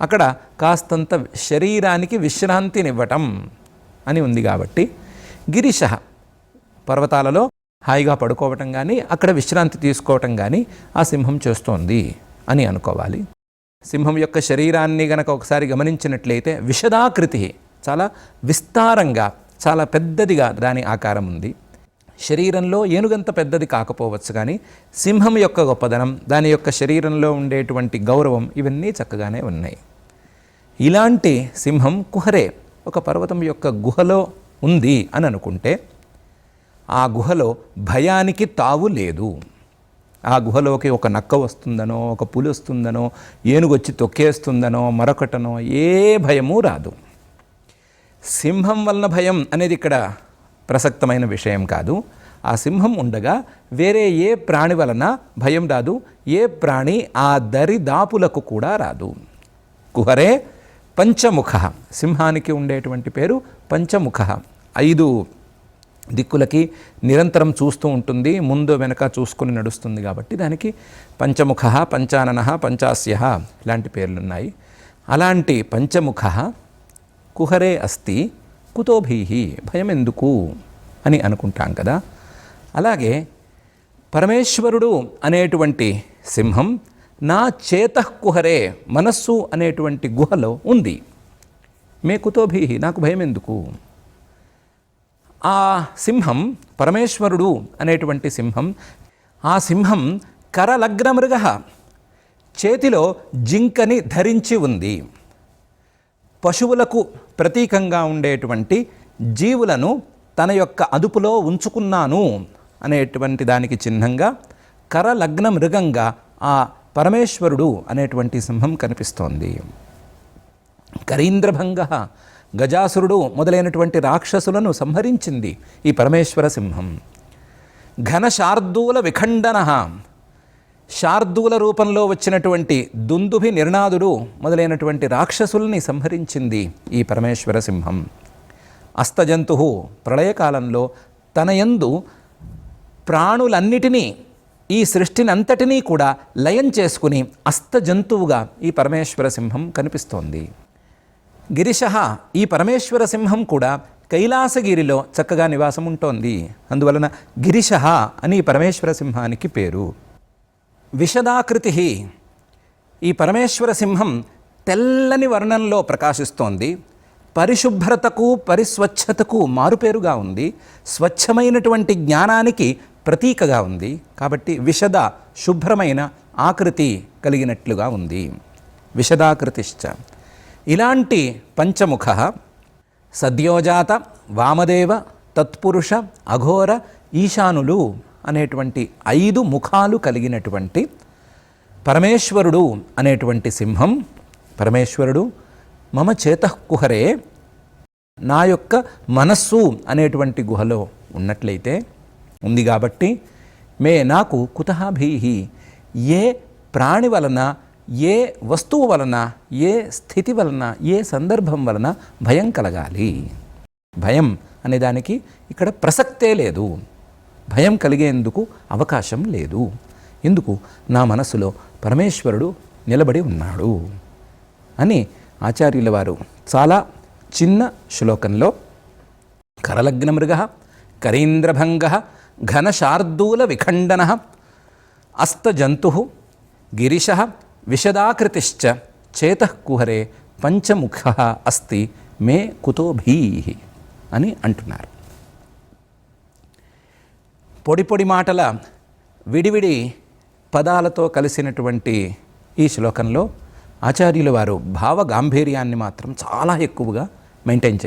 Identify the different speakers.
Speaker 1: అక్కడ కాస్తంత శరీరానికి విశ్రాంతినివ్వటం అని ఉంది కాబట్టి గిరిశ పర్వతాలలో హాయిగా పడుకోవటం కానీ అక్కడ విశ్రాంతి తీసుకోవటం కానీ ఆ సింహం చేస్తోంది అని అనుకోవాలి. సింహం యొక్క శరీరాన్ని గనక ఒకసారి గమనించినట్లయితే విషదాకృతి చాలా విస్తారంగా చాలా పెద్దదిగా దాని ఆకారం ఉంది. శరీరంలో ఏనుగంత పెద్దది కాకపోవచ్చు కానీ సింహం యొక్క గొప్పదనం దాని యొక్క శరీరంలో ఉండేటువంటి గౌరవం ఇవన్నీ చక్కగానే ఉన్నాయి. ఇలాంటి సింహం కుహరే ఒక పర్వతం యొక్క గుహలో ఉంది అని అనుకుంటే ఆ గుహలో భయానికి తావు లేదు. ఆ గుహలోకి ఒక నక్క వస్తుందనో ఒక పులి వస్తుందనో ఏనుగొచ్చి తొక్కేస్తుందనో మరొకటనో ఏ భయము రాదు. సింహం వలన భయం అనేది ఇక్కడ ప్రసక్తమైన విషయం కాదు. ఆ సింహం ఉండగా వేరే ఏ ప్రాణి వలన భయం రాదు ఏ ప్రాణి ఆ దరిదాపులకు కూడా రాదు. కుహరే పంచముఖ. సింహానికి ఉండేటువంటి పేరు పంచముఖ. ఐదు దిక్కులకి నిరంతరం చూస్తూ ఉంటుంది ముందు వెనక చూసుకుని నడుస్తుంది కాబట్టి దానికి పంచముఖ పంచానన పంచాస్య ఇలాంటి పేర్లున్నాయి. అలాంటి పంచముఖ కుహరే అస్తి కుతోభీహి భయం ఎందుకు అని అనుకుంటాం కదా. అలాగే పరమేశ్వరుడు అనేటువంటి సింహం నా చేతకుహరే మనస్సు అనేటువంటి గుహలో ఉంది. మే కుతోభీ నాకు భయం ఎందుకు ఆ సింహం పరమేశ్వరుడు అనేటువంటి సింహం ఆ సింహం కరలగ్న మృగ చేతిలో జింకని ధరించి ఉంది. పశువులకు ప్రతీకంగా ఉండేటువంటి జీవులను తన యొక్క అదుపులో ఉంచుకున్నాను అనేటువంటి దానికి చిహ్నంగా కరలగ్న మృగంగా ఆ పరమేశ్వరుడు అనేటువంటి సింహం కనిపిస్తోంది. కరీంద్రభంగ గజాసురుడు మొదలైనటువంటి రాక్షసులను సంహరించింది ఈ పరమేశ్వర సింహం. ఘన శార్దూల విఖండన శార్దూల రూపంలో వచ్చినటువంటి దుందుభి నిర్నాదుడు మొదలైనటువంటి రాక్షసుల్ని సంహరించింది ఈ పరమేశ్వర సింహం. అస్తజంతు ప్రళయకాలంలో తన యందు ప్రాణులన్నిటినీ ఈ సృష్టిని అంతటినీ కూడా లయం చేసుకుని అస్తజంతువుగా ఈ పరమేశ్వర సింహం కనిపిస్తోంది. గిరిశ ఈ పరమేశ్వర సింహం కూడా కైలాసగిరిలో చక్కగా నివాసం ఉంటోంది అందువలన గిరిశ అని పరమేశ్వర సింహానికి పేరు. విషదాకృతి ఈ పరమేశ్వర సింహం తెల్లని వర్ణంలో ప్రకాశిస్తోంది. పరిశుభ్రతకు పరిస్వచ్ఛతకు మారుపేరుగా ఉంది. స్వచ్ఛమైనటువంటి జ్ఞానానికి ప్రతీకగా ఉంది. కాబట్టి విషద శుభ్రమైన ఆకృతి కలిగినట్లుగా ఉంది. విషదాకృతిశ్చ. ఇలాంటి పంచముఖ సద్యోజాత వామదేవ తత్పురుష అఘోర ఈశానులు అనేటువంటి ఐదు ముఖాలు కలిగినటువంటి పరమేశ్వరుడు అనేటువంటి సింహం. పరమేశ్వరుడు మమ చేతకుహరే నా యొక్క మనస్సు అనేటువంటి గుహలో ఉన్నట్లయితే ఉంది కాబట్టి మే నాకు కుతభీహి ఏ ప్రాణి వలన ఏ వస్తువు వలన ఏ స్థితి వలన ఏ సందర్భం వలన భయం కలగాలి? భయం అనే దానికి ఇక్కడ ప్రసక్తే లేదు. భయం కలిగేందుకు అవకాశం లేదు. ఎందుకు నా మనసులో పరమేశ్వరుడు నిలబడి ఉన్నాడు అని ఆచార్యుల వారు చాలా చిన్న శ్లోకంలో కరలగ్నమృగ కరీంద్రభంగ ఘనశార్దూల విఖండన అస్తజంతు గిరిశ విశదాకృతిశ్చ చేతకుహరే పంచముఖ అస్తి మే కుతోభీ అని అంటున్నారు. పొడి పొడి మాటల విడివిడి పదాలతో కలిసినటువంటి ఈ శ్లోకంలో ఆచార్యుల వారు భావ గాంభీర్యాన్ని మాత్రం చాలా ఎక్కువగా మెయింటైన్ చేస్తారు